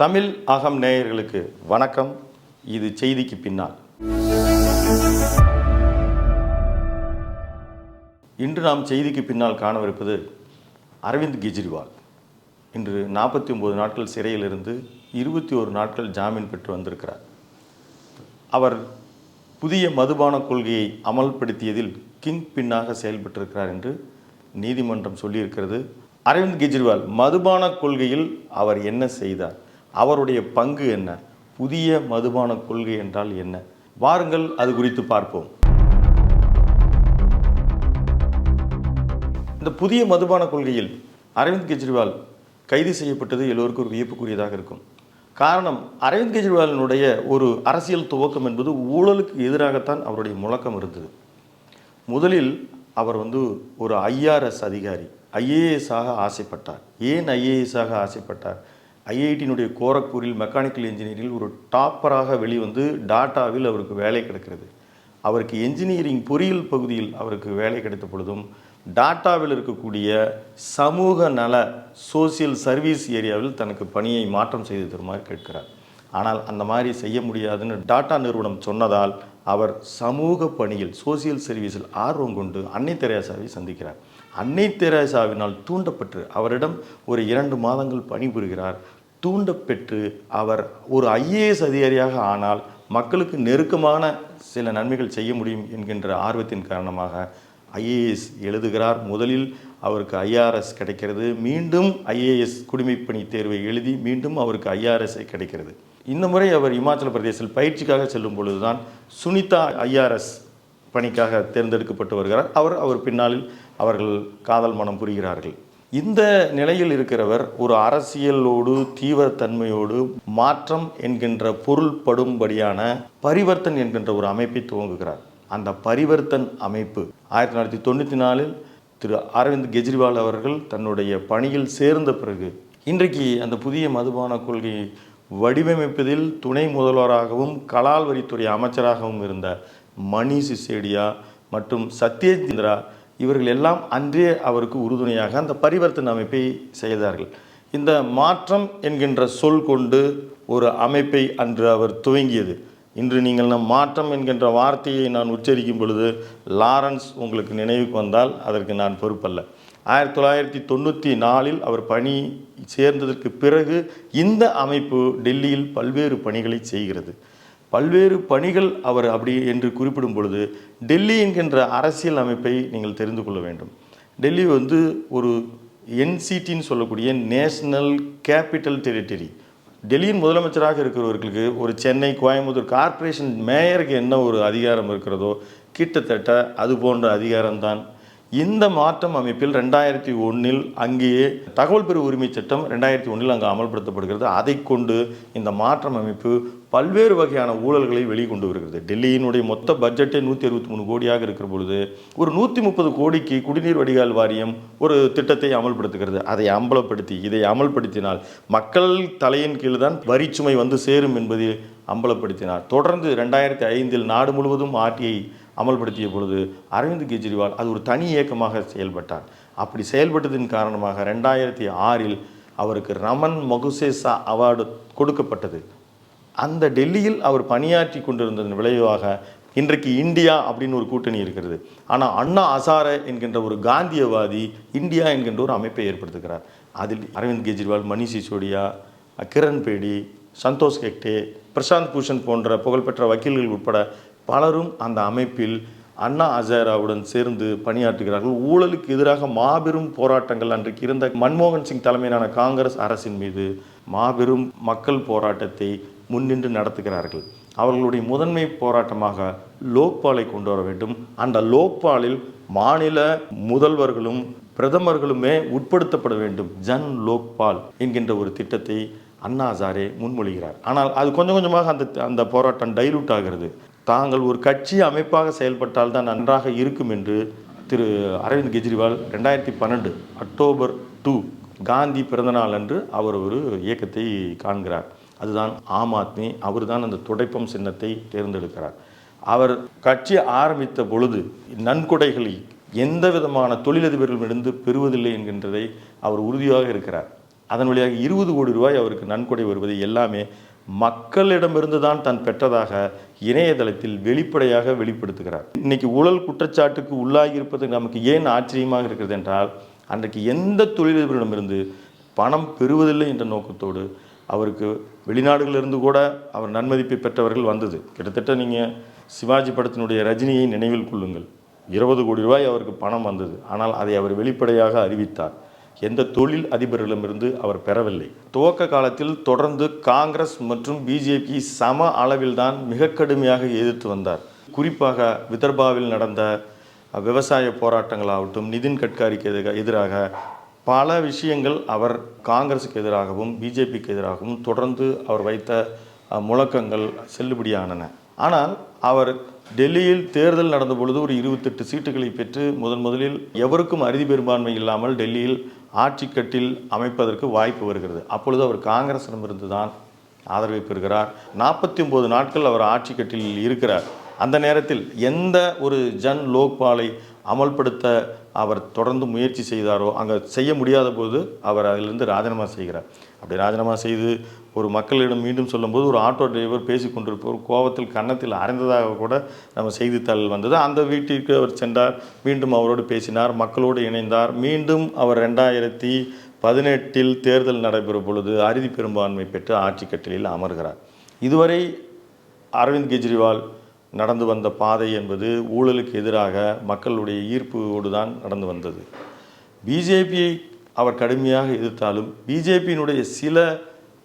தமிழ் அகம் நேயர்களுக்கு வணக்கம். இது செய்திக்கு பின்னால். இன்று நாம் செய்திக்கு பின்னால் காணவிருப்பது அரவிந்த் கெஜ்ரிவால். இன்று நாற்பத்தி ஒன்பது நாட்கள் சிறையிலிருந்து இருபத்தி ஒரு நாட்கள் ஜாமீன் பெற்று வந்திருக்கிறார். அவர் புதிய மதுபான கொள்கையை அமல்படுத்தியதில் கிங் பின்னாக செயல்பட்டிருக்கிறார் என்று நீதிமன்றம் சொல்லியிருக்கிறது. அரவிந்த் கெஜ்ரிவால் மதுபான கொள்கையில் அவர் என்ன செய்தார்? அவருடைய பங்கு என்ன? புதிய மதுபான கொள்கை என்றால் என்ன? வாருங்கள் அது குறித்து பார்ப்போம். இந்த புதிய மதுபான கொள்கையில் அரவிந்த் கெஜ்ரிவால் கைது செய்யப்பட்டது எல்லோருக்கும் ஒரு வியப்புக்குரியதாக இருக்கும். காரணம் அரவிந்த் கெஜ்ரிவாலினுடைய ஒரு அரசியல் துவக்கம் என்பது ஊழலுக்கு எதிராகத்தான் அவருடைய முழக்கம் இருந்தது. முதலில் அவர் வந்து ஒரு ஐஆர்எஸ் அதிகாரி ஐஏஎஸ்ஸாக ஆசைப்பட்டார். ஏன் ஐஏஎஸ்ஸாக ஆசைப்பட்டார்? ஐஐடியினுடைய கோரக்பூரில் மெக்கானிக்கல் இன்ஜினியரிங் ஒரு டாப்பராக வெளிவந்து டாட்டாவில் அவருக்கு வேலை கிடைக்கிறது. அவருக்கு என்ஜினியரிங் பொறியியல் பகுதியில் அவருக்கு வேலை கிடைத்த பொழுதும் டாட்டாவில் இருக்கக்கூடிய சமூக நல சோசியல் சர்வீஸ் ஏரியாவில் தனக்கு பணியை மாற்றம் செய்து தருமாறு கேட்கிறார். ஆனால் அந்த மாதிரி செய்ய முடியாதுன்னு டாட்டா நிறுவனம் சொன்னதால் அவர் சமூக பணியில் சோசியல் சர்வீஸில் ஆர்வம் கொண்டு அன்னை தெரேசாவை சந்திக்கிறார். அன்னை தெரேசாவினால் தூண்டப்பட்டு அவரிடம் ஒரு இரண்டு மாதங்கள் பணிபுரிகிறார். தூண்டப்பெற்று அவர் ஒரு ஐஏஎஸ் அதிகாரியாக ஆனால் மக்களுக்கு நெருக்கமான சில நன்மைகள் செய்ய முடியும் என்கின்ற ஆர்வத்தின் காரணமாக ஐஏஎஸ் எழுதுகிறார். முதலில் அவருக்கு ஐஆர்எஸ் கிடைக்கிறது. மீண்டும் ஐஏஎஸ் குடிமைப்பணி தேர்வை எழுதி மீண்டும் அவருக்கு ஐஆர்எஸ்ஐ கிடைக்கிறது. இந்த முறை அவர் இமாச்சல பிரதேசத்தில் பயிற்சிக்காக செல்லும் பொழுதுதான் சுனிதா ஐஆர்எஸ் பணிக்காக தேர்ந்தெடுக்கப்பட்டு வருகிறார். அவர் அவர் பின்னாளில் அவர்கள் காதல் மனம் புரிகிறார்கள். இந்த நிலையில் இருக்கிறவர் ஒரு அரசியலோடு தீவிரத்தன்மையோடு மாற்றம் என்கின்ற பொருள்படும்படியான பரிவர்த்தன் என்கின்ற ஒரு அமைப்பை துவங்குகிறார். அந்த பரிவர்த்தன் அமைப்பு ஆயிரத்தி தொள்ளாயிரத்தி தொண்ணூற்றி நாலில் திரு அரவிந்த் கெஜ்ரிவால் அவர்கள் தன்னுடைய பணியில் சேர்ந்த பிறகு இன்றைக்கு அந்த புதிய மதுபான கொள்கையை வடிவமைப்பதில் துணை முதல்வராகவும் கலால் வரித்துறை அமைச்சராகவும் இருந்த மணி சிசேடியா மற்றும் சத்யேந்திரா இவர்கள் எல்லாம் அன்றே அவருக்கு உறுதுணையாக அந்த பரிவர்த்தனை அமைப்பை செய்தார்கள். இந்த மாற்றம் என்கின்ற சொல் கொண்டு ஒரு அமைப்பை அன்று அவர் துவங்கியது. இன்று நீங்கள் நம் மாற்றம் என்கின்ற வார்த்தையை நான் உச்சரிக்கும் பொழுது லாரன்ஸ் உங்களுக்கு நினைவுக்கு வந்தால் அதற்கு நான் பொறுப்பல்ல. ஆயிரத்தி தொள்ளாயிரத்தி தொண்ணூற்றி நாலில் அவர் பணி சேர்ந்ததற்கு பிறகு இந்த அமைப்பு டெல்லியில் பல்வேறு பணிகளை செய்கிறது. பல்வேறு பணிகள் அவர் அப்படி என்று குறிப்பிடும் பொழுது டெல்லி என்கின்ற அரசியல் அமைப்பை நீங்கள் தெரிந்து கொள்ள வேண்டும். டெல்லி வந்து ஒரு என்சிடின்னு சொல்லக்கூடிய நேஷனல் கேபிட்டல் டெரிட்டரி. டெல்லியின் முதலமைச்சராக இருக்கிறவர்களுக்கு ஒரு சென்னை கோயம்புத்தூர் கார்ப்பரேஷன் மேயருக்கு என்ன ஒரு அதிகாரம் இருக்கிறதோ கிட்டத்தட்ட அது போன்ற அதிகாரம்தான். இந்த மாற்றம் அமைப்பில் ரெண்டாயிரத்தி ஒன்றில் அங்கேயே தகவல் பெறு உரிமை சட்டம் ரெண்டாயிரத்தி ஒன்றில் அங்கே அமல்படுத்தப்படுகிறது. அதை கொண்டு இந்த மாற்றம் அமைப்பு பல்வேறு வகையான ஊழல்களை வெளிக்கொண்டு வருகிறது. டெல்லியினுடைய மொத்த பட்ஜெட்டே நூற்றி அறுபத்தி மூணு கோடியாக இருக்கிற பொழுது ஒரு நூற்றி முப்பது கோடிக்கு குடிநீர் வடிகால் வாரியம் ஒரு திட்டத்தை அமல்படுத்துகிறது. அதை அம்பலப்படுத்தி இதை அமல்படுத்தினால் மக்கள் தலையின் கீழ் தான் வரிச்சுமை வந்து சேரும் என்பதை அம்பலப்படுத்தினார். தொடர்ந்து ரெண்டாயிரத்தி ஐந்தில் நாடு முழுவதும் ஆர்டிஐ அமல்படுத்திய பொழுது அரவிந்த் கெஜ்ரிவால் அது ஒரு தனி இயக்கமாக செயல்பட்டார். அப்படி செயல்பட்டதின் காரணமாக ரெண்டாயிரத்தி ஆறில் அவருக்கு ரமன் மகுசேசா அவார்டு கொடுக்கப்பட்டது. அந்த டெல்லியில் அவர் பணியாற்றி கொண்டிருந்ததன் விளைவாக இன்றைக்கு இந்தியா அப்படின்னு ஒரு கூட்டணி இருக்கிறது. ஆனால் அண்ணா அசார என்கின்ற ஒரு காந்தியவாதி இந்தியா என்கின்ற ஒரு அமைப்பை ஏற்படுத்துகிறார். அதில் அரவிந்த் கெஜ்ரிவால் மணிஷ் சிசோடியா கிரண் பேடி சந்தோஷ் ஹெக்டே பிரசாந்த் பூஷன் போன்ற புகழ்பெற்ற வக்கீல்கள் உட்பட பலரும் அந்த அமைப்பில் அண்ணா ஹசாராவுடன் சேர்ந்து பணியாற்றுகிறார்கள். ஊழலுக்கு எதிராக மாபெரும் போராட்டங்கள் அன்றைக்கு இருந்த மன்மோகன் சிங் தலைமையிலான காங்கிரஸ் அரசின் மீது மாபெரும் மக்கள் போராட்டத்தை முன்னின்று நடத்துகிறார்கள். அவர்களுடைய முதன்மை போராட்டமாக லோக்பாலை கொண்டு வர வேண்டும். அந்த லோக்பாலில் மாநில முதல்வர்களும் பிரதமர்களுமே உட்படுத்தப்பட வேண்டும். ஜன் லோக்பால் என்கின்ற ஒரு திட்டத்தை அண்ணா ஹசாரே முன்மொழிகிறார். ஆனால் அது கொஞ்சம் கொஞ்சமாக அந்த அந்த போராட்டம் டைலூட் ஆகிறது. தாங்கள் ஒரு கட்சி அமைப்பாக செயல்பட்டால் தான் நன்றாக இருக்கும் என்று திரு அரவிந்த் கெஜ்ரிவால் ரெண்டாயிரத்தி பன்னெண்டு அக்டோபர் டூ காந்தி பிறந்தநாள் அன்று அவர் ஒரு இயக்கத்தை காண்கிறார். அதுதான் ஆம் ஆத்மி அவர் தான் அந்த துடைப்பம் சின்னத்தை தேர்ந்தெடுக்கிறார். அவர் கட்சி ஆரம்பித்த பொழுது நன்கொடைகளை எந்த விதமான தொழிலதிபர்களிடமிருந்து பெறுவதில்லை என்கின்றதை அவர் உறுதியாக இருக்கிறார். அதன் வழியாக இருபது கோடி ரூபாய் அவருக்கு நன்கொடை வருவது எல்லாமே மக்களிடமிருந்து தான் தான் பெற்றதாக இணையதளத்தில் வெளிப்படையாக வெளிப்படுத்துகிறார். இன்னைக்கு ஊழல் குற்றச்சாட்டுக்கு உள்ளாகி இருப்பது நமக்கு ஏன் ஆச்சரியமாக இருக்கிறது என்றால் அன்றைக்கு எந்த தொழிலதிபரிடமிருந்து பணம் பெறுவதில்லை என்ற நோக்கத்தோடு அவருக்கு வெளிநாடுகளிலிருந்து கூட அவர் நன்மதிப்பை பெற்றவர்கள் வந்தது. கிட்டத்தட்ட நீங்கள் சிவாஜி படத்தினுடைய ரஜினியை நினைவில் கொள்ளுங்கள். இருபது கோடி ரூபாய் அவருக்கு பணம் வந்தது. ஆனால் அதை அவர் வெளிப்படையாக அறிவித்தார். எந்த தொழில் அதிபர்களிடமிருந்து அவர் பெறவில்லை. துவக்க காலத்தில் தொடர்ந்து காங்கிரஸ் மற்றும் பிஜேபி சம அளவில்தான் மிக கடுமையாக எதிர்த்து வந்தார். குறிப்பாக விதர்பாவில் நடந்த விவசாய போராட்டங்களாகட்டும் நிதின் கட்காரிக்கு எதிராக எதிராக பல விஷயங்கள் அவர் காங்கிரஸுக்கு எதிராகவும் பிஜேபிக்கு எதிராகவும் தொடர்ந்து அவர் வைத்த முழக்கங்கள் செல்லுபடியானன. ஆனால் அவர் டெல்லியில் தேர்தல் நடந்த பொழுது ஒரு இருபத்தெட்டு சீட்டுகளை பெற்று முதன் முதலில் எவருக்கும் அறுதி பெரும்பான்மை இல்லாமல் டெல்லியில் ஆட்சி கட்டில் அமைப்பதற்கு வாய்ப்பு வருகிறது. அப்பொழுது அவர் காங்கிரசிடமிருந்து தான் ஆதரவை பெறுகிறார். நாற்பத்தி ஒன்பது நாட்கள் அவர் ஆட்சி கட்டில் இருக்கிறார். அந்த நேரத்தில் எந்த ஒரு ஜன் லோக்பாலை அமல்படுத்த அவர் தொடர்ந்து முயற்சி செய்தாரோ அங்கே செய்ய முடியாத போது அவர் அதிலிருந்து ராஜினாமா செய்கிறார். அப்படி ராஜினாமா செய்து ஒரு மக்களிடம் மீண்டும் சொல்லும்போது ஒரு ஆட்டோ டிரைவர் பேசி கொண்டிருப்பவர் கோபத்தில் கன்னத்தில் அறைந்ததாக கூட நம்ம செய்தித்தாள் வந்தது. அந்த வீட்டிற்கு அவர் சென்றார். மீண்டும் அவரோடு பேசினார். மக்களோடு இணைந்தார். மீண்டும் அவர் ரெண்டாயிரத்தி பதினெட்டில் தேர்தல் நடைபெறும் பொழுது அறுதி பெரும்பான்மை பெற்று ஆட்சி கட்டிலில் அமர்கிறார். இதுவரை அரவிந்த் கெஜ்ரிவால் நடந்து வந்த பாதை என்பது ஊழலுக்கு எதிராக மக்களுடைய ஈர்ப்போடு தான் நடந்து வந்தது. பிஜேபியை அவர் கடுமையாக எதிர்த்தாலும் பிஜேபியினுடைய சில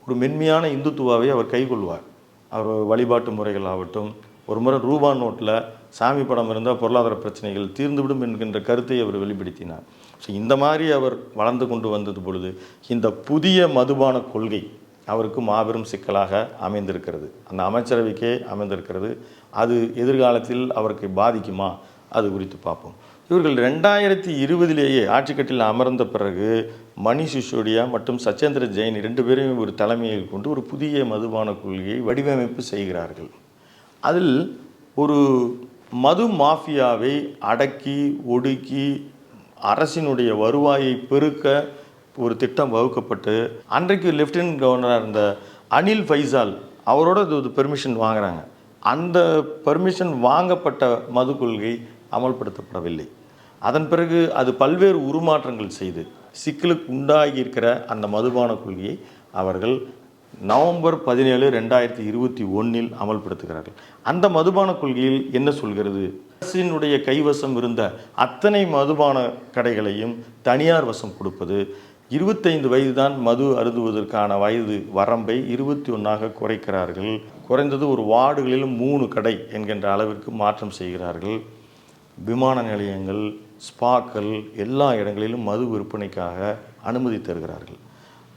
ஒரு மென்மையான இந்துத்துவாவை அவர் கைக்கொள்வார் அவர் வழிபாட்டு முறைகள் ஆகட்டும் ஒரு முறை ரூபா நோட்டில் சாமி படம் இருந்தால் பொருளாதார பிரச்சனைகள் தீர்ந்துவிடும் என்கின்ற கருத்தை அவர் வெளிப்படுத்தினார். ஸோ இந்த மாதிரி அவர் வளர்ந்து கொண்டு வந்தது பொழுது இந்த புதிய மதுபான கொள்கை அவருக்கு மாபெரும் சிக்கலாக அமைந்திருக்கிறது. அந்த அமைச்சரவைக்கே அமைந்திருக்கிறது. அது எதிர்காலத்தில் அவருக்கு பாதிக்குமா? அது குறித்து பார்ப்போம். இவர்கள் ரெண்டாயிரத்தி இருபதிலேயே ஆட்சிக்கட்டில் அமர்ந்த பிறகு மணி சிசோடியா மற்றும் சச்சேந்திர ஜெயின் ரெண்டு பேரையும் ஒரு தலைமையில் கொண்டு ஒரு புதிய மதுபான கொள்கையை வடிவமைப்பு செய்கிறார்கள். அதில் ஒரு மது மாஃபியாவை அடக்கி ஒடுக்கி அரசினுடைய வருவாயை பெருக்க ஒரு திட்டம் வகுக்கப்பட்டு அன்றைக்கு லெஃப்டினன்ட் கவர்னராக இருந்த அனில் ஃபைசால் அவரோட இது பெர்மிஷன் வாங்குறாங்க. அந்த பெர்மிஷன் வாங்கப்பட்ட மது கொள்கை அமல்படுத்தப்படவில்லை. அதன் பிறகு அது பல்வேறு உருமாற்றங்கள் செய்து சிக்கலுக்கு உண்டாகி இருக்கிற அந்த மதுபான கொள்கையை அவர்கள் நவம்பர் பதினேழு ரெண்டாயிரத்தி இருபத்தி ஒன்றில் அமல்படுத்துகிறார்கள். அந்த மதுபான கொள்கையில் என்ன சொல்கிறது? அரசினுடைய கைவசம் இருந்த அத்தனை மதுபான கடைகளையும் தனியார் வசம் கொடுப்பது இருபத்தைந்து வயது தான் மது அருந்துவதற்கான வயது வரம்பை இருபத்தி ஒன்றாக குறைக்கிறார்கள். குறைந்தது ஒரு வார்டுகளிலும் மூணு கடை என்கின்ற அளவிற்கு மாற்றம் செய்கிறார்கள். விமான நிலையங்கள் ஸ்பாக்கள் எல்லா இடங்களிலும் மது விற்பனைக்காக அனுமதி தருகிறார்கள்.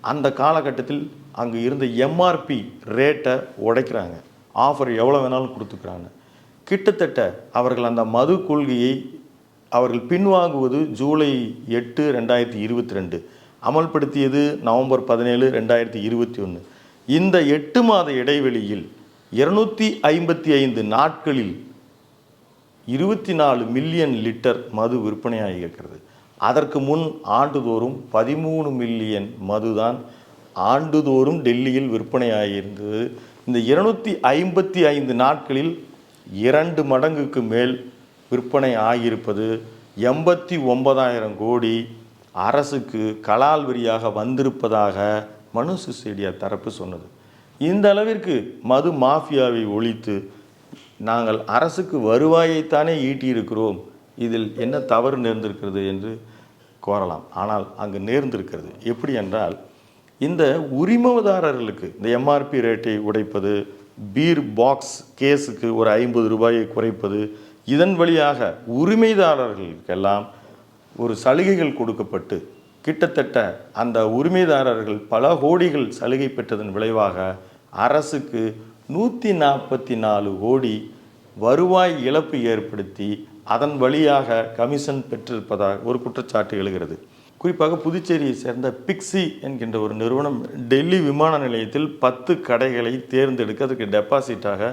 அந்த காலகட்டத்தில் அங்கு இருந்த எம்ஆர்பி ரேட்டை உடைக்கிறாங்க. ஆஃபர் எவ்வளோ வேணாலும் கொடுத்துக்கிறாங்க. கிட்டத்தட்ட அவர்கள் அந்த மது கொள்கையை அவர்கள் பின்வாங்குவது ஜூலை எட்டு ரெண்டாயிரத்தி இருபத்தி ரெண்டு. அமல்படுத்தியது நவம்பர் பதினேழு ரெண்டாயிரத்தி இருபத்தி ஒன்று இந்த எட்டு மாத இடைவெளியில் இருநூற்றி ஐம்பத்தி ஐந்து நாட்களில் இருபத்தி நாலு மில்லியன் லிட்டர் மது விற்பனையாகி இருக்கிறது. அதற்கு முன் ஆண்டுதோறும் பதிமூணு மில்லியன் மதுதான் ஆண்டுதோறும் டெல்லியில் விற்பனையாகியிருந்தது இந்த இருநூற்றி ஐம்பத்தி ஐந்து நாட்களில் இரண்டு மடங்குக்கு மேல் விற்பனை ஆகியிருப்பது எண்பத்தி ஒன்பதாயிரம் கோடி அரசுக்கு கலால் வரியாக வந்திருப்பதாக மனு சிசேடியா தரப்பு சொன்னது. இந்த அளவிற்கு மது மாஃபியாவை ஒழித்து நாங்கள் அரசுக்கு வருவாயைத்தானே ஈட்டியிருக்கிறோம். இதில் என்ன தவறு நேர்ந்திருக்கிறது என்று கோரலாம். ஆனால் அங்கு நேர்ந்திருக்கிறது. எப்படி என்றால் இந்த உரிமதாரர்களுக்கு இந்த எம்ஆர்பி ரேட்டை உடைப்பது பீர் பாக்ஸ் கேஸுக்கு ஒரு ஐம்பது ரூபாயை குறைப்பது இதன் வழியாக உரிமைதாரர்களுக்கெல்லாம் ஒரு சலுகைகள் கொடுக்கப்பட்டு கிட்டத்தட்ட அந்த உரிமைதாரர்கள் பல கோடிகள் சலுகை பெற்றதன் விளைவாக அரசுக்கு நூற்றி நாற்பத்தி நாலு கோடி வருவாய் இழப்பு ஏற்படுத்தி அதன் வழியாக கமிஷன் பெற்றிருப்பதாக ஒரு குற்றச்சாட்டு எழுகிறது. குறிப்பாக புதுச்சேரியை சேர்ந்த பிக்ஸி என்கின்ற ஒரு நிறுவனம் டெல்லி விமான நிலையத்தில் பத்து கடைகளை தேர்ந்தெடுக்க அதுக்கு டெபாசிட்டாக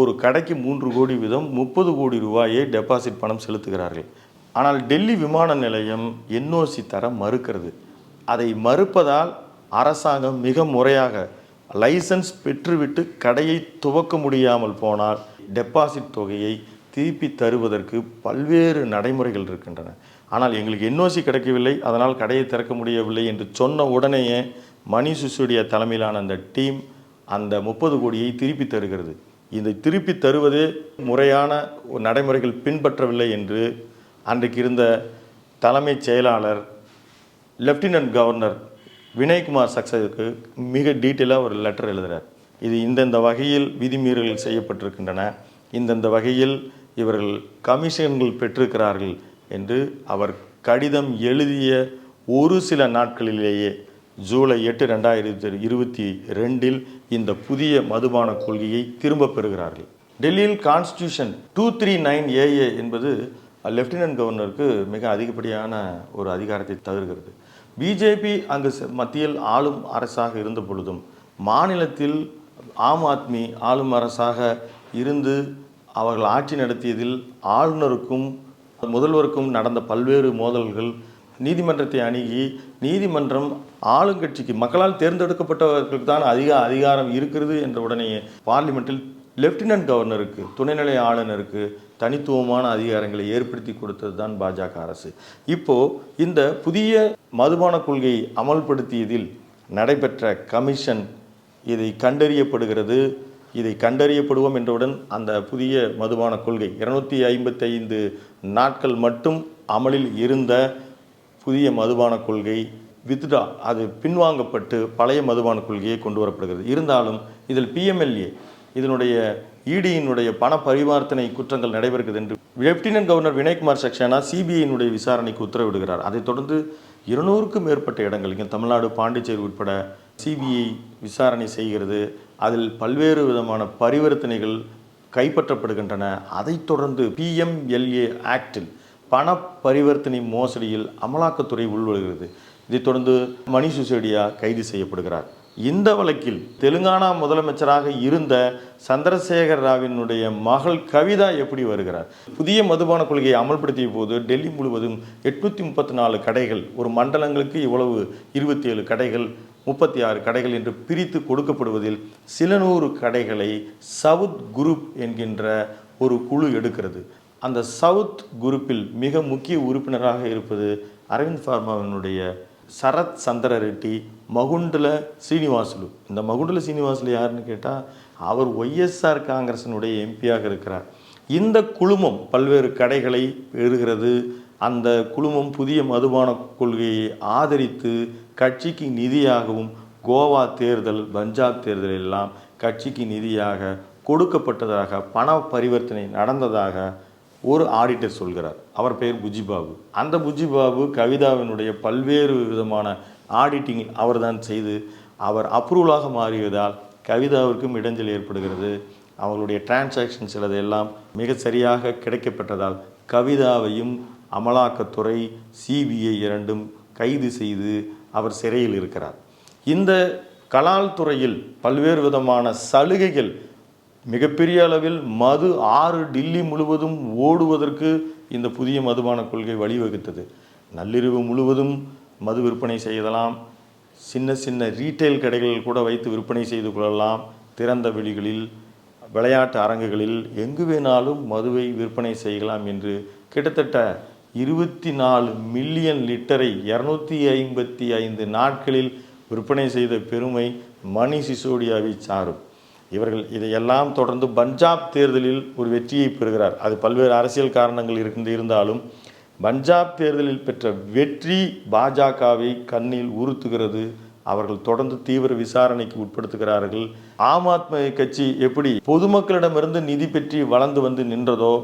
ஒரு கடைக்கு மூன்று கோடி வீதம் முப்பது கோடி ரூபாயை டெபாசிட் பணம் செலுத்துகிறார்கள். ஆனால் டெல்லி விமான நிலையம் என்ஓசி தர மறுக்கிறது. அதை மறுப்பதால் அரசாங்கம் மிக முறையாக லைசன்ஸ் பெற்றுவிட்டு கடையை துவக்க முடியாமல் போனால் டெபாசிட் தொகையை திருப்பி தருவதற்கு பல்வேறு நடைமுறைகள் இருக்கின்றன. ஆனால் எங்களுக்கு என்ஓசி கிடைக்கவில்லை அதனால் கடையை திறக்க முடியவில்லை என்று சொன்ன உடனேயே மணி சிசோடியா தலைமையிலான அந்த டீம் அந்த முப்பது கோடியை திருப்பி தருகிறது. இதை திருப்பி தருவதே முறையான ஒரு நடைமுறைகள் பின்பற்றவில்லை என்று அன்றைக்கு இருந்த தலைமைச் செயலாளர் லெப்டினன்ட் கவர்னர் வினய்குமார் சக்சருக்கு மிக டீட்டெயிலாக ஒரு லெட்டர் எழுதுகிறார் இது இந்தந்த வகையில் விதிமீறல்கள் செய்யப்பட்டிருக்கின்றன இந்தந்த வகையில் இவர்கள் கமிஷன்கள் பெற்றிருக்கிறார்கள் என்று அவர் கடிதம் எழுதிய ஒரு சில நாட்களிலேயே ஜூலை எட்டு ரெண்டாயிரத்தி இருபத்தி ரெண்டில் இந்த புதிய மதுபான கொள்கையை திரும்பப் பெறுகிறார்கள். டெல்லியில் constitution two three nine AA என்பது லெப்டினன்ட் கவர்னருக்கு மிக அதிகப்படியான ஒரு அதிகாரத்தை தவிர்க்கிறது. பிஜேபி அங்கு மத்தியில் ஆளும் அரசாக இருந்த பொழுதும் மாநிலத்தில் ஆம் ஆத்மி ஆளும் அரசாக இருந்து அவர்கள் ஆட்சி நடத்தியதில் ஆளுநருக்கும் முதல்வருக்கும் நடந்த பல்வேறு மோதல்கள் நீதிமன்றத்தை அணுகி நீதிமன்றம் ஆளுங்கட்சிக்கு மக்களால் தேர்ந்தெடுக்கப்பட்டவர்களுக்கு தான் அதிக அதிகாரம் இருக்கிறது என்ற உடனேயே பார்லிமெண்ட்டில் லெப்டினன்ட் கவர்னருக்கு துணைநிலை ஆளுநருக்கு தனித்துவமான அதிகாரங்களை ஏற்படுத்தி கொடுத்தது தான் பாஜக அரசு. இப்போ இந்த புதிய மதுபான கொள்கையை அமல்படுத்தியதில் நடைபெற்ற கமிஷன் இதை கண்டறியப்படுகிறது. இதை கண்டறியப்படுவோம் என்றவுடன் அந்த புதிய மதுபான கொள்கை இருநூத்தி ஐம்பத்தைந்து நாட்கள் மட்டும் அமலில் இருந்த புதிய மதுபான கொள்கை வித்ட்ரா அது பின்வாங்கப்பட்டு பழைய மதுபான கொள்கையை கொண்டு வரப்படுகிறது. இருந்தாலும் இதில் பிஎம்எல்ஏ இதனுடைய இடியினுடைய பண பரிவர்த்தனை குற்றங்கள் நடைபெறுகிறது என்று லெப்டினன்ட் கவர்னர் வினய்குமார் சக்சேனா சிபிஐனுடைய விசாரணைக்கு உத்தரவிடுகிறார். அதைத் தொடர்ந்து இருநூறுக்கும் மேற்பட்ட இடங்கள் இங்கே தமிழ்நாடு பாண்டிச்சேரி உட்பட சிபிஐ விசாரணை செய்கிறது. அதில் பல்வேறு விதமான பரிவர்த்தனைகள் கைப்பற்றப்படுகின்றன. அதைத் தொடர்ந்து பிஎம்எல்ஏ ஆக்டில் பண பரிவர்த்தனை மோசடியில் அமலாக்கத்துறை உள்வருகிறது. இதைத் தொடர்ந்து மணி சுசேடியா கைது செய்யப்படுகிறார். இந்த வழக்கில் தெலுங்கானா முதலமைச்சராக இருந்த சந்திரசேகர் ராவினுடைய மகள் கவிதா எப்படி வருகிறார்? புதிய மதுபான கொள்கையை அமல்படுத்திய போது டெல்லி முழுவதும் எட்நூத்தி முப்பத்தி நாலு கடைகள் ஒரு மண்டலங்களுக்கு இவ்வளவு இருபத்தி ஏழு கடைகள் முப்பத்தி ஆறு கடைகள் என்று பிரித்து கொடுக்கப்படுவதில் சில நூறு கடைகளை சவுத் குரூப் என்கின்ற ஒரு குழு எடுக்கிறது. அந்த சவுத் குரூப்பில் மிக முக்கிய உறுப்பினராக இருப்பது அரவிந்த் ஃபார்மாவினுடைய சரத் சந்திர ரெட்டி மகுண்டல சீனிவாசுலு. இந்த மகுண்டல சீனிவாசுலு யாருன்னு கேட்டால் அவர் ஒய்எஸ்ஆர் காங்கிரசனுடைய எம்பியாக இருக்கிறார். இந்த குழுமம் பல்வேறு கடைகளை பெறுகிறது அந்த குழுமம் புதிய மதுபான கொள்கையை ஆதரித்து கட்சிக்கு நிதியாகவும் கோவா தேர்தல் பஞ்சாப் தேர்தல் எல்லாம் கட்சிக்கு நிதியாக கொடுக்கப்பட்டதாக பண பரிவர்த்தனை நடந்ததாக ஒரு ஆடிட்டர் சொல்கிறார். அவர் பெயர் புஜிபாபு. அந்த புஜிபாபு கவிதாவினுடைய பல்வேறு விதமான ஆடிட்டிங் அவர்தான் செய்து அவர் அப்ரூவலாக மாறியதால் கவிதாவிற்கும் இடைஞ்சல் ஏற்படுகிறது. அவர்களுடைய டிரான்சாக்ஷன் சிலது எல்லாம் மிக சரியாக கிடைக்கப்பட்டதால் கவிதாவையும் அமலாக்கத்துறை சிபிஐ இரண்டும் கைது செய்து அவர் சிறையில் இருக்கிறார். இந்த கலால் துறையில் பல்வேறு விதமான சலுகைகள் மிகப்பெரிய அளவில் மது ஆறு டில்லி முழுவதும் ஓடுவதற்கு இந்த புதிய மதுபான கொள்கை வழிவகுத்தது. நள்ளிரவு முழுவதும் மது விற்பனை செய்யலாம். சின்ன சின்ன ரீட்டைல் கடைகளில் கூட வைத்து விற்பனை செய்து கொள்ளலாம். திறந்த வெளிகளில் விளையாட்டு அரங்குகளில் எங்கு வேணாலும் மதுவை விற்பனை செய்யலாம் என்று கிட்டத்தட்ட இருபத்தி நாலு மில்லியன் லிட்டரை இரநூத்தி ஐம்பத்தி ஐந்து நாட்களில் விற்பனை செய்த பெருமை மணி சிசோடியாவை சாரும். இவர்கள் இதையெல்லாம் தொடர்ந்து பஞ்சாப் தேர்தலில் ஒரு வெற்றியை பெறுகிறார். அது பல்வேறு அரசியல் காரணங்கள் இருந்து இருந்தாலும் பஞ்சாப் தேர்தலில் பெற்ற வெற்றி பாஜகவை கண்ணில் உறுத்துகிறது. அவர்கள் தொடர்ந்து தீவிர விசாரணைக்கு உட்படுத்துகிறார்கள். ஆம் ஆத்மி கட்சி எப்படி பொதுமக்களிடமிருந்து நிதி பெற்றி வளர்ந்து வந்து நின்றதோ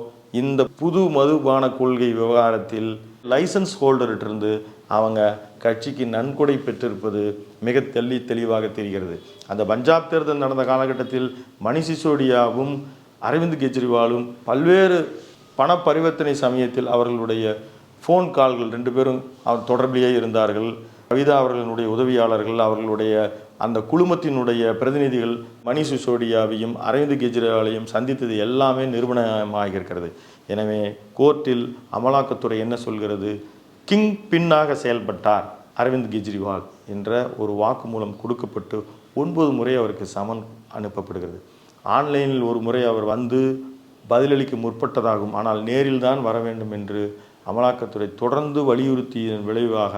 இந்த புது மதுபான கொள்கை விவகாரத்தில் லைசன்ஸ் ஹோல்டர்கிட்டிருந்து அவங்க கட்சிக்கு நன்கொடை பெற்றிருப்பது மிக தெள்ளி தெளிவாக தெரிகிறது. அந்த பஞ்சாப் தேர்தல் நடந்த காலகட்டத்தில் மணி சிசோடியாவும் அரவிந்த் கெஜ்ரிவாலும் பல்வேறு பண பரிவர்த்தனை சமயத்தில் அவர்களுடைய ஃபோன் கால்கள் ரெண்டு பேரும் அவர் தொடர்பிலேயே இருந்தார்கள். கவிதா அவர்களுடைய உதவியாளர்கள் அவர்களுடைய அந்த குழுமத்தினுடைய பிரதிநிதிகள் மணி சிசோடியாவையும் அரவிந்த் கெஜ்ரிவாலையும் சந்தித்தது எல்லாமே நிறுவனமாக இருக்கிறது எனவே கோர்ட்டில் அமலாக்கத்துறை என்ன சொல்கிறது? கிங் பின்னாக செயல்பட்டார். அரவிந்த் கெஜ்ரிவால் என்ற ஒரு வாக்குமூலம் கொடுக்கப்பட்டு ஒன்பது முறை அவருக்கு சமன் அனுப்பப்படுகிறது. ஆன்லைனில் ஒரு முறை அவர் வந்து பதிலளிக்க முற்பட்டதாகும். ஆனால் நேரில் தான் வர வேண்டும் என்று அமலாக்கத்துறை தொடர்ந்து வலியுறுத்தியதன் விளைவாக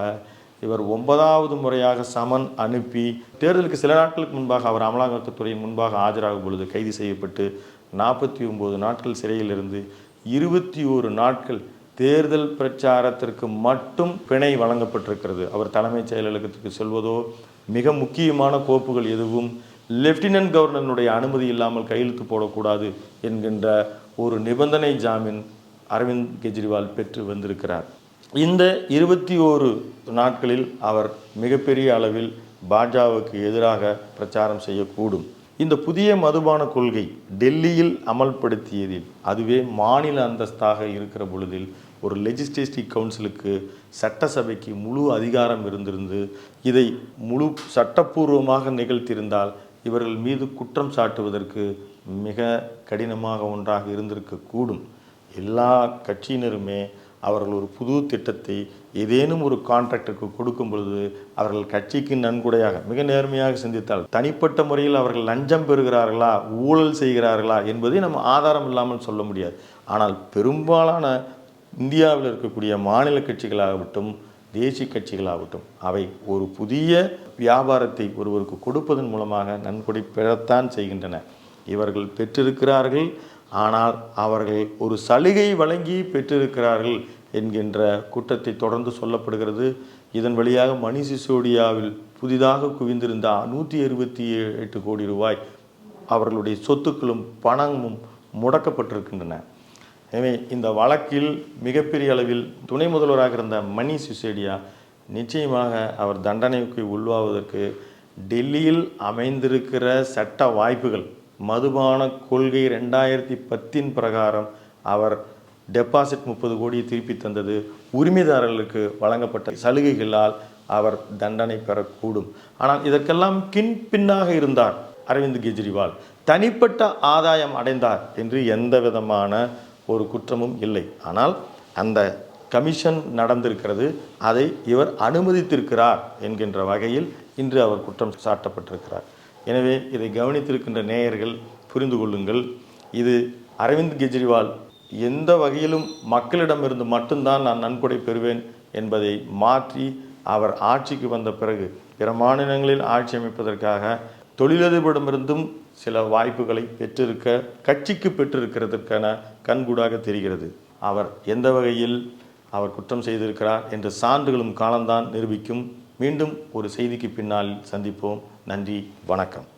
இவர் ஒன்பதாவது முறையாக சமன் அனுப்பி தேர்தலுக்கு சில நாட்களுக்கு முன்பாக அவர் அமலாக்கத்துறையின் முன்பாக ஆஜராகும் பொழுது கைது செய்யப்பட்டு நாற்பத்தி ஒம்பது நாட்கள் சிறையிலிருந்து இருபத்தி ஒரு நாட்கள் தேர்தல் பிரச்சாரத்திற்கு மட்டும் பிணை வழங்கப்பட்டிருக்கிறது. அவர் தலைமைச் செயலகத்துக்கு செல்வதோ மிக முக்கியமான கோப்புகள் எதுவும் லெப்டினன்ட் கவர்னருடைய அனுமதி இல்லாமல் கையெழுத்து போடக்கூடாது என்கின்ற ஒரு நிபந்தனை ஜாமீன் அரவிந்த் கெஜ்ரிவால் பெற்று வந்திருக்கிறார். இந்த இருபத்தி ஓரு நாட்களில் அவர் மிகப்பெரிய அளவில் பாஜகவுக்கு எதிராக பிரச்சாரம் செய்யக்கூடும். இந்த புதிய மதுபான கொள்கை டெல்லியில் அமல்படுத்தியதில் அதுவே மாநில அந்தஸ்தாக இருக்கிற பொழுதில் ஒரு லெஜிஸ்லேட்டிவ் கவுன்சிலுக்கு சட்டசபைக்கு முழு அதிகாரம் இருந்திருந்து இதை முழு சட்டப்பூர்வமாக நிகழ்த்தியிருந்தால் இவர்கள் மீது குற்றம் சாட்டுவதற்கு மிக கடினமாக ஒன்றாக இருந்திருக்கக்கூடும். எல்லா கட்சியினருமே அவர்கள் ஒரு புது திட்டத்தை ஏதேனும் ஒரு கான்ட்ராக்டருக்கு கொடுக்கும் பொழுது அவர்கள் கட்சிக்கு நன்கொடையாக மிக நேர்மையாக சிந்தித்தால் தனிப்பட்ட முறையில் அவர்கள் லஞ்சம் பெறுகிறார்களா ஊழல் செய்கிறார்களா என்பதை நம்ம ஆதாரம் இல்லாமல் சொல்ல முடியாது. ஆனால் பெரும்பாலான இந்தியாவில் இருக்கக்கூடிய மாநில கட்சிகளாகட்டும் தேசிய கட்சிகளாகட்டும் அவை ஒரு புதிய வியாபாரத்தை ஒருவருக்கு கொடுப்பதன் மூலமாக நன்கொடை பெறத்தான் செய்கின்றன. இவர்கள் பெற்றிருக்கிறார்கள் ஆனால் அவர்கள் ஒரு சலுகை வழங்கி பெற்றிருக்கிறார்கள் என்கின்ற குற்றத்தை தொடர்ந்து சொல்லப்படுகிறது. இதன் வழியாக மணி சிசோடியாவில் புதிதாக குவிந்திருந்த நூற்றி இருபத்தி எட்டு கோடி ரூபாய் அவர்களுடைய சொத்துக்களும் பணமும் முடக்கப்பட்டிருக்கின்றன. எனவே இந்த வழக்கில் மிகப்பெரிய அளவில் துணை முதல்வராக இருந்த மணி சிசோடியா நிச்சயமாக அவர் தண்டனைக்கு உள்வாவதற்கு டெல்லியில் அமைந்திருக்கிற சட்ட வாய்ப்புகள் மதுபான கொள்கை ரெண்டாயிரத்தி பத்தின் பிரகாரம் அவர் டெபாசிட் முப்பது கோடியை திருப்பி தந்தது உரிமைதாரர்களுக்கு வழங்கப்பட்ட சலுகைகளால் அவர் தண்டனை பெறக்கூடும். ஆனால் இதற்கெல்லாம் கின்பின்னாக இருந்தார் அரவிந்த் கெஜ்ரிவால். தனிப்பட்ட ஆதாயம் அடைந்தார் என்று எந்த விதமான ஒரு குற்றமும் இல்லை. ஆனால் அந்த கமிஷன் நடந்திருக்கிறது அதை இவர் அனுமதித்திருக்கிறார் என்கின்ற வகையில் இன்று அவர் குற்றம் சாட்டப்பட்டிருக்கிறார். எனவே இதை கவனித்திருக்கின்ற நேயர்கள் புரிந்து கொள்ளுங்கள். இது அரவிந்த் கெஜ்ரிவால் எந்த வகையிலும் மக்களிடமிருந்து மட்டும்தான் நான் நன்கொடை பெறுவேன் என்பதை மாற்றி அவர் ஆட்சிக்கு வந்த பிறகு பிற மாநிலங்களில் ஆட்சி அமைப்பதற்காக தொழிலதிபரிடமிருந்தும் சில வாய்ப்புகளை பெற்றிருக்க கட்சிக்கு பெற்றிருக்கிறதற்கான கண்கூடாக தெரிகிறது. அவர் எந்த வகையில் அவர் குற்றம் செய்திருக்கிறார் என்ற சான்றுகளும் காலம்தான் நிரூபிக்கும். மீண்டும் ஒரு செய்திக்கு பின்னால் சந்திப்போம். நன்றி வணக்கம்.